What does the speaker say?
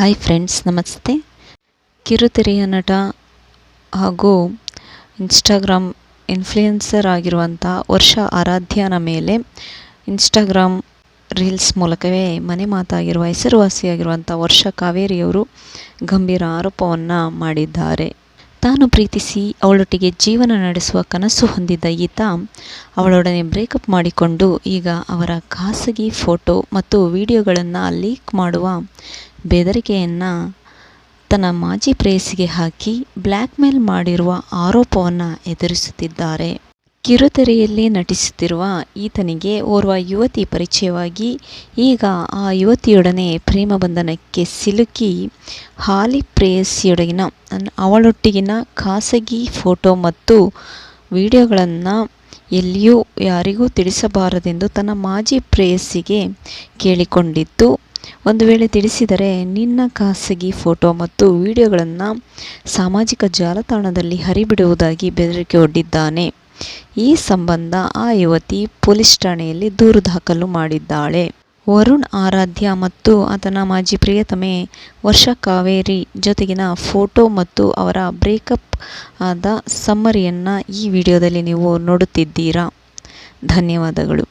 Hi friends, ನಮಸ್ತೆ. ಕಿರುತೆರೆಯ ನಟ ಹಾಗೂ ಇನ್ಸ್ಟಾಗ್ರಾಮ್ ಇನ್ಫ್ಲುಯೆನ್ಸರ್ ಆಗಿರುವಂಥ ವರ್ಷ ಆರಾಧ್ಯನ ಮೇಲೆ ಇನ್ಸ್ಟಾಗ್ರಾಮ್ ರೀಲ್ಸ್ ಮೂಲಕವೇ ಮನೆ ಮಾತಾಗಿರುವ ಹೆಸರುವಾಸಿಯಾಗಿರುವಂಥ ವರ್ಷ ಕಾವೇರಿಯವರು ಗಂಭೀರ ಆರೋಪವನ್ನು ಮಾಡಿದ್ದಾರೆ. ತಾನು ಪ್ರೀತಿಸಿ ಅವಳೊಟ್ಟಿಗೆ ಜೀವನ ನಡೆಸುವ ಕನಸು ಹೊಂದಿದ್ದ ಈತ ಅವಳೊಡನೆ ಬ್ರೇಕಪ್ ಮಾಡಿಕೊಂಡು ಈಗ ಅವರ ಖಾಸಗಿ ಫೋಟೋ ಮತ್ತು ವಿಡಿಯೋಗಳನ್ನು ಲೀಕ್ ಮಾಡುವ ಬೆದರಿಕೆಯನ್ನು ತನ್ನ ಮಾಜಿ ಪ್ರೇಯಸಿಗೆ ಹಾಕಿ ಬ್ಲ್ಯಾಕ್ಮೇಲ್ ಮಾಡಿರುವ ಆರೋಪವನ್ನು ಎದುರಿಸುತ್ತಿದ್ದಾರೆ. ಕಿರುತೆರೆಯಲ್ಲಿ ನಟಿಸುತ್ತಿರುವ ಈತನಿಗೆ ಓರ್ವ ಯುವತಿ ಪರಿಚಯವಾಗಿ, ಈಗ ಆ ಯುವತಿಯೊಡನೆ ಪ್ರೇಮ ಬಂಧನಕ್ಕೆ ಸಿಲುಕಿ ಹಾಲಿ ಪ್ರೇಯಸಿಯೊಡಗಿನ ಅವಳೊಟ್ಟಿಗಿನ ಖಾಸಗಿ ಫೋಟೋ ಮತ್ತು ವಿಡಿಯೋಗಳನ್ನು ಎಲ್ಲಿಯೂ ಯಾರಿಗೂ ತಿಳಿಸಬಾರದೆಂದು ತನ್ನ ಮಾಜಿ ಪ್ರೇಯಸಿಗೆ ಕೇಳಿಕೊಂಡಿತ್ತು. ಒಂದು ವೇಳೆ ತಿಳಿಸಿದರೆ, ನಿನ್ನ ಖಾಸಗಿ ಫೋಟೋ ಮತ್ತು ವಿಡಿಯೋಗಳನ್ನು ಸಾಮಾಜಿಕ ಜಾಲತಾಣದಲ್ಲಿ ಹರಿಬಿಡುವುದಾಗಿ ಬೆದರಿಕೆ ಒಡ್ಡಿದ್ದಾನೆ. ಈ ಸಂಬಂಧ ಆ ಯುವತಿ ಪೊಲೀಸ್ ಠಾಣೆಯಲ್ಲಿ ದೂರು ದಾಖಲು ಮಾಡಿದ್ದಾಳೆ. ವರುಣ್ ಆರಾಧ್ಯ ಮತ್ತು ಆತನ ಮಾಜಿ ಪ್ರಿಯತಮೆ ವರ್ಷ ಕಾವೇರಿ ಜೊತೆಗಿನ ಫೋಟೋ ಮತ್ತು ಅವರ ಬ್ರೇಕಪ್ ಆದ ಸಮ್ಮರಿಯನ್ನು ಈ ವಿಡಿಯೋದಲ್ಲಿ ನೀವು ನೋಡುತ್ತಿದ್ದೀರಾ. ಧನ್ಯವಾದಗಳು.